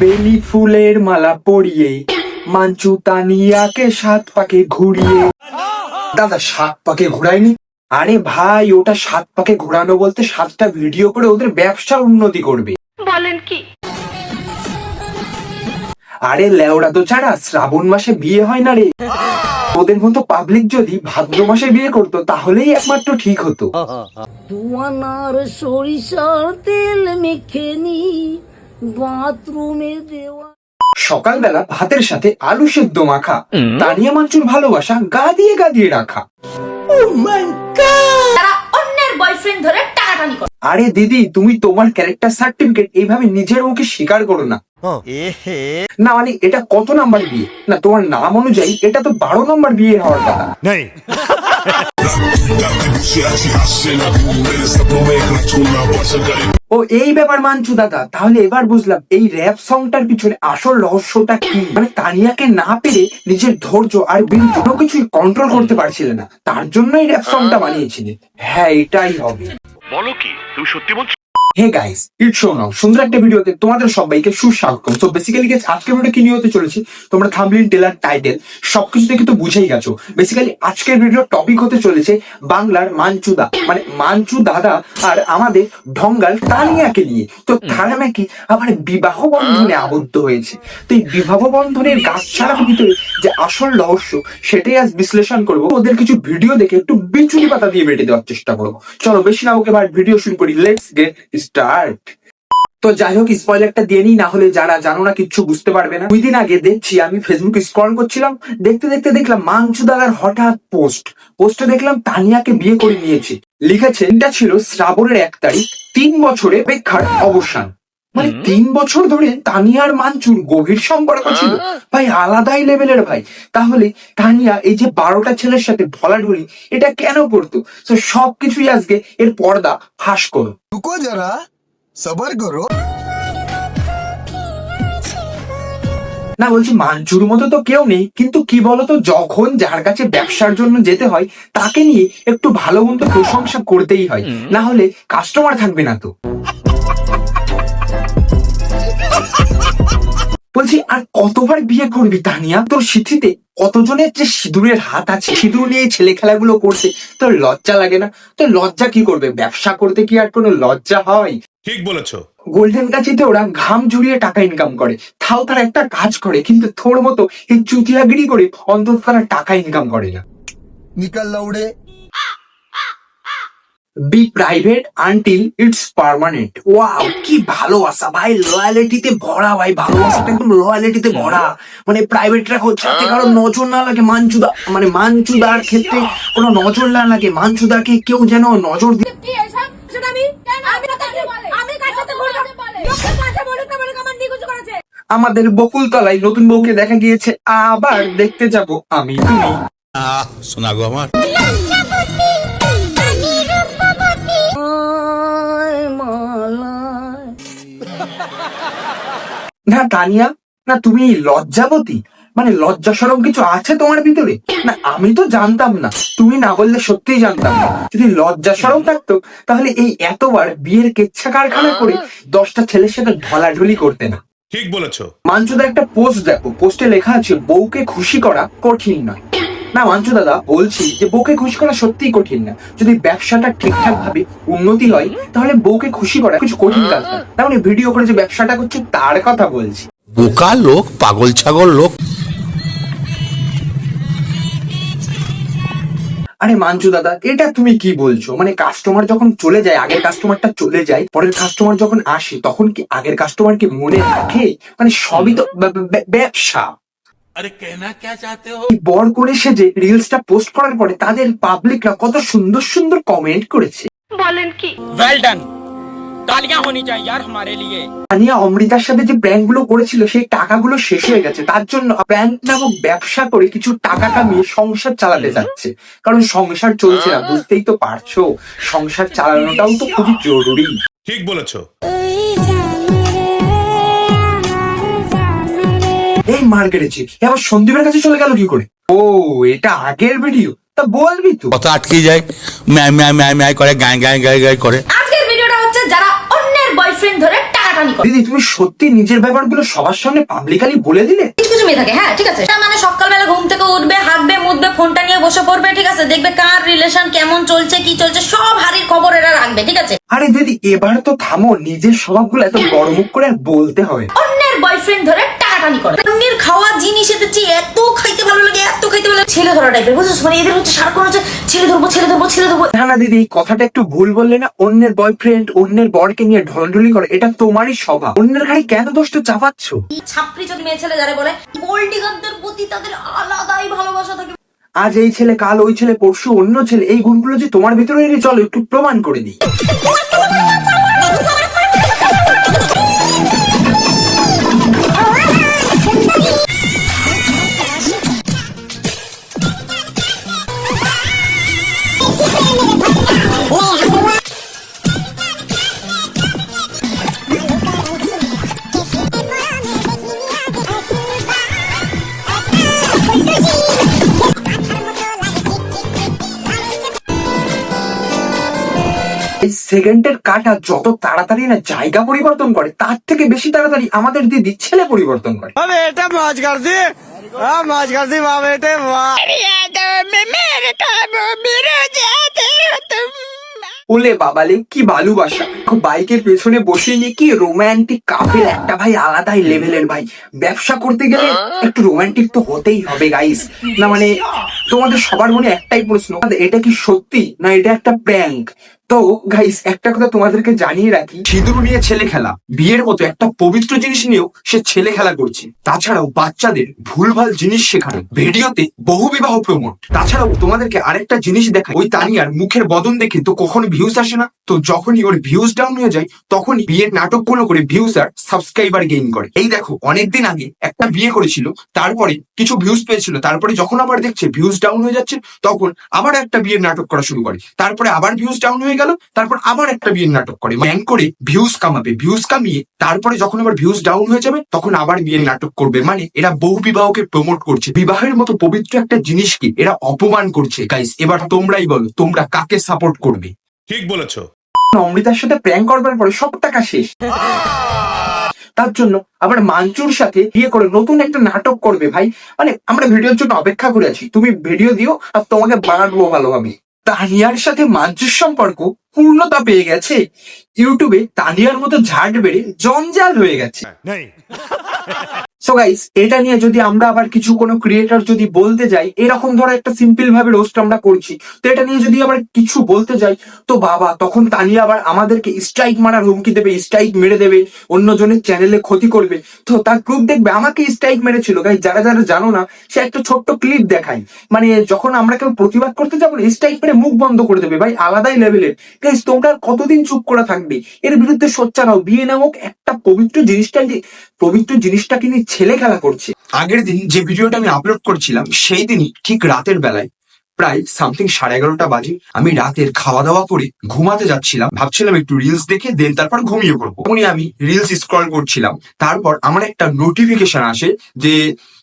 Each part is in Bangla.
বেলি ফুলের মালা পরিয়ে মাঞ্চু তানিয়াকে সাত পাকে ঘুরিয়ে। দাদা সাত পাকে ঘুরায়নি? আরে ভাই ওটা সাত পাকে ঘোরানো বলতে সাতটা ভিডিও করে ওদের ব্যবসা উন্নতি করবে। বলেন কি? আরে লেওড়া তো ছাড়া শ্রাবণ মাসে বিয়ে হয় না রে। ওদের মতো পাবলিক যদি ভাদ্র মাসে বিয়ে করতো তাহলেই একমাত্র ঠিক হতো। সরিষার তেল মেখে নি বাথরুমে দেওয়া। সকালবেলা ভাতের সাথে আলু সেদ্ধ মাখা তানিয়া মাঞ্চুর ভালোবাসা গা দিয়ে গা দিয়ে রাখা। তারা অন্যের বয়ফ্রেন্ড ধরে টানাটানি করে। আরে দিদি তুমি তোমার ক্যারেক্টার সার্টিফিকেট এইভাবে নিজের মুখে স্বীকার করো না। না মানে এটা কত নাম্বার বিয়ে? না তোমার নাম অনুযায়ী এটা তো বারো নম্বর বিয়ে হওয়ার কথা। ও এই ব্যাপার মানছু দাদা। তাহলে এবার বুঝলাম এই র্যাপ সংটার পিছনে আসল রহস্যটা কি? মানে তানিয়াকে না পেরে নিজের ধৈর্য আর বিল কোনো কিছুই কন্ট্রোল করতে পারছিলে না। তার জন্যই র্যাপ সংটা বানিয়েছিলেন হ্যাঁ এটাই হবে। বলো কি তুমি সত্যি বলছো? হে গাইস ইট শো নাও সুন্দর একটা ভিডিওতে তোমাদের সবাইকে সুস্বাগতম। তো বেসিক্যালি গেছে আজকের ভিডিও কি নিয়ে হতে চলেছি? তোমরা থাম্বলিন টেলার টাইটেল সবকিছু দেখে তো বুঝেই গেছো। বেসিক্যালি আজকের টপিক হতে চলেছে বাংলার মানে মানচু দাদা আর আমাদের ঢঙ্গাল তানিয়াকে নিয়ে। তো তারা নাকি আবার বিবাহ বন্ধনে আবদ্ধ হয়েছে। তো এই বিবাহ বন্ধনের গাছ ছাড়ার ভিতরে যে আসল রহস্য সেটাই আজ বিশ্লেষণ করব। ওদের কিছু ভিডিও দেখে একটু বিচুলি পাতা দিয়ে বেটে দেওয়ার চেষ্টা করব। চলো বেশি না ওকে ভিডিও শুরু করি। লেটস গেট স্টার্ট তো যাই হোক স্পয়লারটা দিয়ে নিই, না হলে যারা জানো না, কিচ্ছু বুঝতে পারবে না। দুই দিন আগে দেখছি, আমি ফেসবুক স্ক্রল করছিলাম, দেখতে দেখতে দেখলাম মাংসু দাদার হঠাৎ পোস্ট পোস্টে দেখলাম তানিয়াকে বিয়ে করে নিয়েছে। লিখেছে এটা ছিল শ্রাবণের এক তারিখ, তিন বছরে অপেক্ষার অবসান। মানে তিন বছর ধরে তানিয়ার মানচুর গভীর সম্পর্ক ছিল। ভাই আলাদাই লেভেলের ভাই। তাহলে তানিয়া এই যে বারোটা ছেলের সাথে ঢলাঢলি এটা কেন করতো? তো সবকিছুই আজকে এর পর্দা। ফাঁস করো। টুকো যারা সবার করো। না বলছি মানচুর মতো তো কেউ নেই কিন্তু কি বলতো যখন যার কাছে ব্যবসার জন্য যেতে হয় তাকে নিয়ে একটু ভালো মন্দ প্রশংসা করতেই হয়। না হলে কাস্টমার থাকবে না তো। বলছি আর কতবার বিয়ে করবি তানিয়া? তোর সিথিতে কতজনের যে সিঁদুরের হাত আছে? সিঁদুর নিয়ে ছেলে খেলাগুলো করছে। তোর লজ্জা লাগে না? তো লজ্জা কি করবে? ব্যবসা করতে কি আর কোনো লজ্জা হয়? ঠিক বলেছ। গোল্ডেন কাছিতে ওরা ঘাম জুড়িয়ে টাকা ইনকাম করে। তাও তারা একটা কাজ করে কিন্তু থোর মতো এই চুতিয়াগিরি করে অন্তত তারা টাকা ইনকাম করে না। নিকাল লাউড়ে be private until it's permanent wow কি ভালোবাসা ভাই লয়ালিটিতে ভরা ভাই ভালোবাসাটা একদম লয়ালিটিতে ভরা। মানে প্রাইভেট রাখো যাতে কারও নজর না লাগে মানচুদা মানে মানচুদার ক্ষেত্রে কোনো নজর না লাগে মানচুদাকে কেউ যেন নজর দিয়ে কি এসব? সেটা আমি আমি আমি কার সাথে ঘুরলাম লোকের কাছে বলুক না বলুক আমার নিকুচু করেছে আমাদের বকুলতলায় নতুন বউকে দেখা গিয়েছে আবার দেখতে যাব আমি। তুমি গো আমার। না তানিয়া না তুমি লজ্জাবতী? মানে লজ্জা সরম কিছু আছে তোমার ভিতরে? না আমি তো জানতাম না। তুমি না বললে সত্যিই জানতাম না। যদি লজ্জা সরম থাকতো তাহলে এই এতবার বিয়ের কেচ্ছা কারখানা করে দশটা ছেলের সাথে ঢলাঢুলি করতে না। ঠিক বলেছ। মাঞ্চুদা একটা পোস্ট দেখো। পোস্টে লেখা আছে বউকে খুশি করা কঠিন নয়। না মাঞ্চু দাদা বলছি যে বউকে খুশি করা সত্যিই কঠিন না। যদি ব্যবসাটা ঠিকঠাক ভাবে উন্নতি হয় তাহলে বউকে খুশি করা কিছু কঠিন কাজ না। তার মানে ভিডিও করে যে ব্যবসাটা করছে তার কথা বলছি। বোকা লোক পাগল ছাগল লোক। আরে মাঞ্চু দাদা এটা তুমি কি বলছো? মানে কাস্টমার যখন চলে যায় আগের কাস্টমারটা চলে যায় পরের কাস্টমার যখন আসে তখন কি আগের কাস্টমার কি মনে রাখে? মানে সবই তো ব্যব- ব্যব- ব্যবসা। আরে কেনা কে চাতে হো এই বর করে সেজে রিলসটা পোস্ট করার পরে তাদের পাবলিকরা কত সুন্দর সুন্দর কমেন্ট করেছে বলেন কি वेल डन तालियां होनी चाहिए यार हमारे लिए তানিয়া অমৃতার সাথে যে প্র্যাঙ্ক গুলো করেছিল সেই টাকাগুলো শেষ হয়ে গেছে তার জন্য প্র্যাঙ্ক নামক ব্যবসা করে কিছু টাকা কামিয়ে সংসার চালাতে যাচ্ছে কারণ সংসার চলছে না বুঝতেই তো পারছো সংসার চালানোটাও তো খুবই জরুরি ঠিক বলেছো মার কেটেছি এবার সন্দীপের কাছে চলে গেল কি করে? ও এটা আগের ভিডিও। তা বলবি তো কথা আটকে যায়। ম্যায় ম্যায় ম্যায় ম্যায় করে গায় গায় গায় গায় করে। আজকের ভিডিওটা হচ্ছে যারা অন্যের বয়ফ্রেন্ড ধরে টানাটানি করে। দিদি তুমি সত্যি নিজের ব্যাপারগুলো সবার সামনে পাবলিকালি বলে দিলে? কিছু কিছু মেয়ে থাকে হ্যাঁ ঠিক আছে। তার মানে সকালবেলা ঘুম থেকে উঠবে হাঁটবে মুতবে ফোনটা নিয়ে বসে পড়বে ঠিক আছে? দেখবে কার রিলেশন কেমন চলছে কি চলছে সব হারির খবর এরা রাখবে ঠিক আছে? আরে দিদি এবার তো থামো নিজের স্বভাবগুলো এত বড় মুখ করে আর বলতে হয় অন্যের ধরে টাকাটানি করে। অন্যের খাওয়া জিনিস এতে চেয়ে এত খাইতে ভালো লাগে এত খাইতে ভালো লাগে। ছেলে ধরা টাইপের বুঝছিস? মানে এদের হচ্ছে সারাক্ষণ হচ্ছে ছেলে ধরবো ছেলে ধরবো ছেলে ধরবো। না দিদি কথাটা একটু ভুল বললে না অন্যের বয়ফ্রেন্ড অন্যের বরকে নিয়ে ঢলঢলি করে এটা তোমারই স্বভাব। অন্যের ঘাড়ে কেন দোষটা চাপাচ্ছ? এই ছাপড়ি যদি মেয়ে ছেলে যারা বলে প্রতি তাদের আলাদাই ভালোবাসা থাকে। আজ এই ছেলে কাল ওই ছেলে পরশু অন্য ছেলে এই গুণগুলো যে তোমার ভিতরে এনে চলো একটু প্রমাণ করে দিই। সেকেন্ডের কাটা যত তাড়াতাড়ি না জায়গা পরিবর্তন করে তার থেকে বেশি তাড়াতাড়ি আমাদের দিদি ছেলে পরিবর্তন করে। ওলে বাবালে কি ভালোবাসা বাইকের পেছনে বসে নিয়ে কি রোমান্টিক কাপেল একটা ভাই আলাদাই লেভেলের ভাই। ব্যবসা করতে গেলে একটু রোমান্টিক তো হতেই হবে গাইস না মানে তোমাদের সবার মনে একটাই প্রশ্ন এটা কি সত্যি না এটা একটা প্র্যাঙ্ক তো গাইস একটা কথা তোমাদেরকে জানিয়ে রাখি, সিঁদুর নিয়ে ছেলে খেলা, বিয়ের মতো একটা পবিত্র জিনিস নিয়েও সে ছেলে খেলা করছে। তাছাড়াও বাচ্চাদের ভুলভাল জিনিস শেখানো, ভিডিওতে বহু বিবাহ প্রমোট। তাছাড়াও তোমাদেরকে আরেকটা জিনিস দেখায় ওই তানিয়ার মুখের বদন দেখে তো কখনো ভিউজ আসে না, তো যখনই ওর ভিউজ ডাউন হয়ে যায়, তখনই বিয়ের নাটকগুলো করে ভিউজ আর সাবস্ক্রাইবার গেইন করে। এই দেখো, অনেকদিন আগে একটা বিয়ে করেছিল, তারপরে কিছু ভিউজ পেয়েছিল, তারপরে যখন আবার দেখছে ভিউজ ডাউন হয়ে যাচ্ছে, তখন আবার একটা বিয়ের নাটক করা শুরু করে, তারপরে আবার ভিউজ ডাউন হয়ে গেল তারপর আবার একটা বিয়ের নাটক করে। ব্যাংক করে ভিউজ কামাবে। ভিউজ কামিয়ে তারপরে যখন আবার ভিউজ ডাউন হয়ে যাবে তখন আবার বিয়ের নাটক করবে। মানে এরা বহু বিবাহকে প্রমোট করছে। বিবাহের মতো পবিত্র একটা জিনিসকে এরা অপমান করছে। গাইস এবার তোমরাই বলো তোমরা কাকে সাপোর্ট করবে? ঠিক বলেছ। অমৃতার সাথে প্র্যাঙ্ক করবার পরে সব টাকা শেষ। তার জন্য আবার মাঞ্চুর সাথে বিয়ে করে নতুন একটা নাটক করবে ভাই। মানে আমরা ভিডিওর জন্য অপেক্ষা করে আছি। তুমি ভিডিও দিও আর তোমাকে বানাবো ভালোভাবে তানিয়ার সাথে মাঞ্জুর সম্পর্ক পূর্ণতা পেয়ে গেছে। ইউটিউবে তানিয়ার মতো ঝাট বেড়ে জঞ্জাল হয়ে গেছে। সো গাইস এটা নিয়ে যদি আমরা আবার কিছু কোনো ক্রিয়েটর যদি বলতে যাই এরকম ধরো একটা সিম্পল ভাবে রোস্ট আমরা করছি। তো এটা নিয়ে যদি আবার কিছু বলতে যাই তো বাবা তখন তানিয়া আবার আমাদেরকে স্ট্রাইক মারার হুমকি দেবে স্ট্রাইক মেরে দেবে অন্যজনের চ্যানেলে ক্ষতি করবে। তো তার প্রুফ দেখবে আমাকে স্ট্রাইক মেরেছিল। গাইস যারা যারা জানো না সে একটা ছোট্ট ক্লিপ দেখায়। মানে যখন আমরা কেউ প্রতিবাদ করতে যাব স্ট্রাইক মেরে মুখ বন্ধ করে দেবে। ভাই আলাদাই লেভেলের গাইস তোমরা কতদিন চুপ করে থাকবে? এর বিরুদ্ধে সোচ্চার হও। বিয়ে নামক একটা পবিত্র জিনিসটা যে পবিত্র জিনিসটাকে নিয়ে ছেলে খেলা করছে। আগের দিন যে ভিডিওটা আমি আপলোড করছিলাম, সেই দিনই ঠিক রাতের বেলায়, প্রায় সামথিং সাড়ে এগারোটা বাজে, আমি রাতের খাওয়া দাওয়া করে ঘুমাতে যাচ্ছিলাম। ভাবছিলাম একটু রিলস দেখে দেন তারপর ঘুমিয়ে পড়ব। তখনই আমি রিলস স্ক্রল করছিলাম। তারপর আমার একটা নোটিফিকেশন আসে যে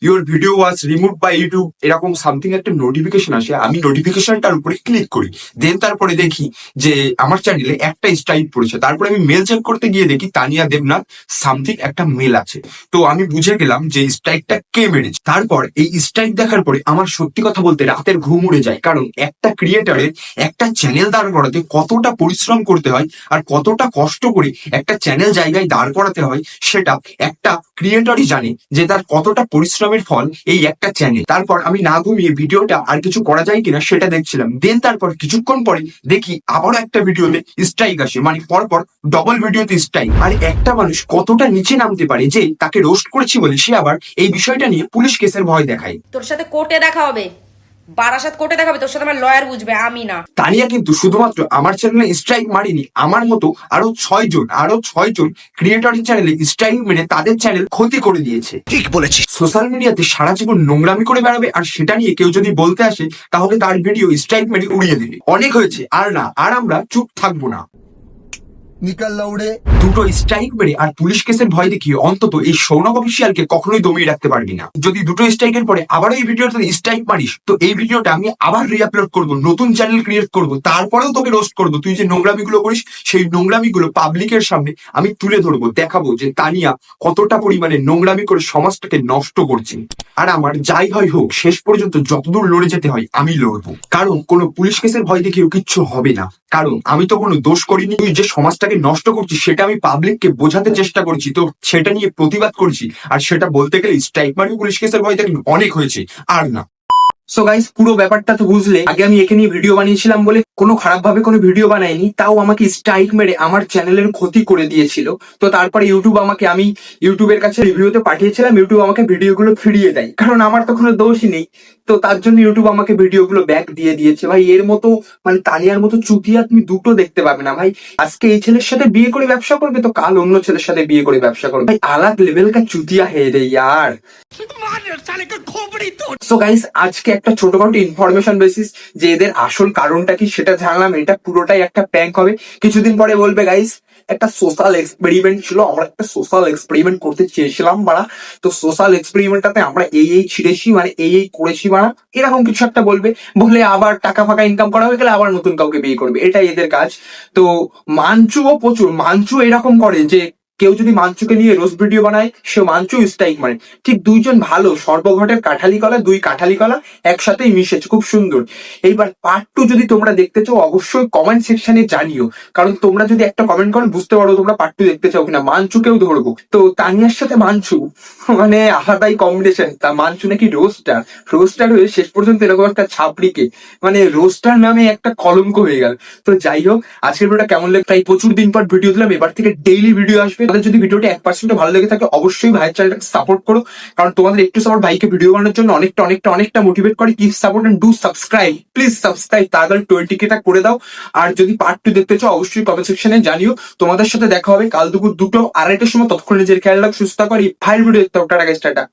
your video was remove by YouTube এরকম সামথিং একটা নোটিফিকেশন আসে, আমি নোটিফিকেশনটার উপরে ক্লিক করি। দেন তারপরে দেখি যে আমার চ্যানেলে একটা স্ট্রাইক পড়েছে। তারপরে আমি মেল চেক করতে গিয়ে দেখি তানিয়া দেবনাথ সামথিং একটা মেল আছে। তো আমি বুঝে গেলাম যে স্ট্রাইকটা কে মেরেছে। তারপর এই স্ট্রাইক দেখার পরে আমার সত্যি কথা বলতে রাতের ঘুম উড়ে যায়। কারণ একটা ক্রিয়েটারের একটা চ্যানেল দাঁড় করাতে কতটা পরিশ্রম করতে হয় আর কতটা কষ্ট করে একটা চ্যানেল জায়গায় দাঁড় করাতে হয়, সেটা একটা ক্রিয়েটরই জানে যে তার কতটা পরিশ্রমের ফল এই একটা চ্যানেল তারপর আমি না ঘুমিয়ে ভিডিওটা আর কিছু করা যায় কিনা সেটা দেখছিলাম। দেন তারপর কিছুক্ষণ পরে দেখি আবারও একটা ভিডিওতে স্ট্রাইক আসে। মানে পরপর ডবল ভিডিওতে স্ট্রাইক আর একটা মানুষ কতটা নিচে নামতে পারে যে তাকে রোস্ট করেছি বলে সে আবার এই বিষয়টা নিয়ে পুলিশ কেসের ভয় দেখায়। তোর সাথে কোর্টে দেখা হবে। বারাসাত কোর্টে দেখাবে তোর সাথে আমার লয়ার বুঝবে আমি না। তানিয়া কিন্তু শুধুমাত্র আমার চ্যানেলে স্ট্রাইক মারিনি আমার মতো আরও ছয় জন আরও ছয় জন ক্রিয়েটরের চ্যানেলে স্ট্রাইক মেরে তাদের চ্যানেল ক্ষতি করে দিয়েছে। ঠিক বলেছি সোশ্যাল মিডিয়াতে সারা জীবন নোংরামি করে বেড়াবে আর সেটা নিয়ে কেউ যদি বলতে আসে তাহলে তার ভিডিও স্ট্রাইক মেরে উড়িয়ে দিবে। অনেক হয়েছে আর না আর আমরা চুপ থাকব না। নিকাল লাউড়ে। দুটো স্ট্রাইক মেরে আর পুলিশ কেসের ভয় দেখিয়ে অন্তত এই সৌনক অফিসিয়ালকে কখনোই দমিয়ে রাখতে পারবি না। যদি দুটো স্ট্রাইকের পরে আবার এই ভিডিওতে স্ট্রাইক মারিস, তো এই ভিডিওটা আমি আবার রিআপলোড করব, নতুন চ্যানেল ক্রিয়েট করব, তারপরেও তোকে রোস্ট করব। তুই যে নোংরামিগুলো করিস, সেই নোংরামিগুলো পাবলিকের সামনে আমি তুলে ধরবো, দেখাবো যে তানিয়া কতটা পরিমাণে নোংরামি করে সমাজটাকে নষ্ট করছে। আর আমার যাই হয় হোক, শেষ পর্যন্ত যতদূর লড়ে যেতে হয়, আমি লড়বো। কারণ কোনো পুলিশ কেসের ভয় দেখিয়েও কিচ্ছু হবে না। কারণ আমি তো কোনো দোষ করিনি। তুই যে সমাজটাকে নষ্ট করছি, সেটা আমি পাবলিককে বোঝাতে চেষ্টা করছি। তো সেটা নিয়ে প্রতিবাদ করছি। আর সেটা বলতে গেলে স্ট্রাইক মারি পুলিশ কেসের ভয় অনেক হয়েছে। আর না। সো গাইস পুরো ব্যাপারটা তো বুঝলে। আগে আমি একে নিয়ে ভিডিও বানিয়েছিলাম বলে কোনো খারাপ ভাবে কোনো ভিডিও বানাইনি তাও আমাকে স্ট্রাইক মেরে আমার চ্যানেলের ক্ষতি করে দিয়েছিল। তো তারপরে ইউটিউব আমাকে আমি ইউটিউবের কাছে রিভিউতে পাঠিয়েছিলাম ইউটিউব আমাকে ভিডিওগুলো ফিরিয়ে দেয়। কারণ আমার তো কোনো দোষই নেই। তো তার জন্য ইউটিউব আমাকে ভিডিওগুলো ব্যাক দিয়ে দিয়েছে। ভাই এর মতো মানে তানিয়ার মতো চুতিয়া তুমি দুটো দেখতে পাবে না ভাই। আজকে এই ছেলের সাথে বিয়ে করে ব্যবসা করবে তো কাল অন্য ছেলের সাথে বিয়ে করে ব্যবসা করবে। ভাই আলাগ লেভেল কা চুতিয়া হে রে ইয়ার। সো গাইস আজকে একটা ছোটখাটো ইনফরমেশন বেসিস যে এদের আসল কারণটা কি সেটা জানলাম, এটা পুরোটাই একটা প্র্যাঙ্ক হবে। কিছুদিন পরে বলবে গাইস একটা সোশ্যাল এক্সপেরিমেন্ট ছিল, আমরা একটা সোশ্যাল এক্সপেরিমেন্ট করতে চেয়েছিলাম বাড়া। তো সোশ্যাল এক্সপেরিমেন্টটাতে আমরা এই এই ছিঁড়েছি মানে এই এই করেছি বাড়া। এরকম কিছু একটা বলবে। বলে আবার টাকা ফাঁকা ইনকাম করা হয়ে গেলে আবার নতুন কাউকে বিয়ে করবে। এটাই এদের কাজ। তো মাঞ্চুও প্রচুর, মাঞ্চু এরকম করে যে কেউ যদি মাঞ্চুকে নিয়ে রোজ ভিডিও বানায় সে মাঞ্চু স্ট্রাইক মানে ঠিক দুইজন ভালো সর্বঘটের কাঠালি কলা, দুই কাঠালি কলা একসাথেই মিশেছে, খুব সুন্দর। এইবার পার্ট টু যদি তোমরা দেখতে চাও, অবশ্যই কমেন্ট সেকশনে জানিও। কারণ তোমরা যদি একটা কমেন্ট করো, বুঝতে পারো তোমরা পার্ট টু দেখতে চাও কিনা। মাঞ্চুকেও ধরবো। তো তানিয়ার সাথে মাঞ্চু মানে আলাদাই কম্বিনেশন তা মাঞ্চু নাকি রোস্টার রোস্টার হয়ে শেষ পর্যন্ত এরকম একটা ছাপড়িকে মানে রোস্টার নামে একটা কলঙ্ক হয়ে গেল। তো যাই হোক, আজকের ভিডিওটা কেমন লাগে তাই প্রচুর দিন পর ভিডিও দিলাম। এবার থেকে ডেইলি ভিডিও আসবে। তাদের যদি ভিডিওটি এক পার্সেন্ট ভালো লেগে থাকে, অবশ্যই ভাইয়ের চ্যানেলটাকে সাপোর্ট করো। কারণ তোমাদের একটু সাপোর্ট ভাইকে ভিডিও বানানোর জন্য অনেকটা অনেকটা অনেকটা মোটিভেট করে। কি support and do subscribe please subscribe তাড়াতাড়ি টোয়েন্টি কেটা করে দাও। আর যদি পার্ট টু দেখতে চাও, অবশ্যই কমেন্ট সেকশনে জানিও। তোমাদের সাথে দেখা হবে কাল দুপুর দুটো, আড়াইটার সময়। তৎক্ষণ নিজের খেয়াল রাখ, সুস্থ করি ফাইল ভিডিও দেখতে হবে। টাটা।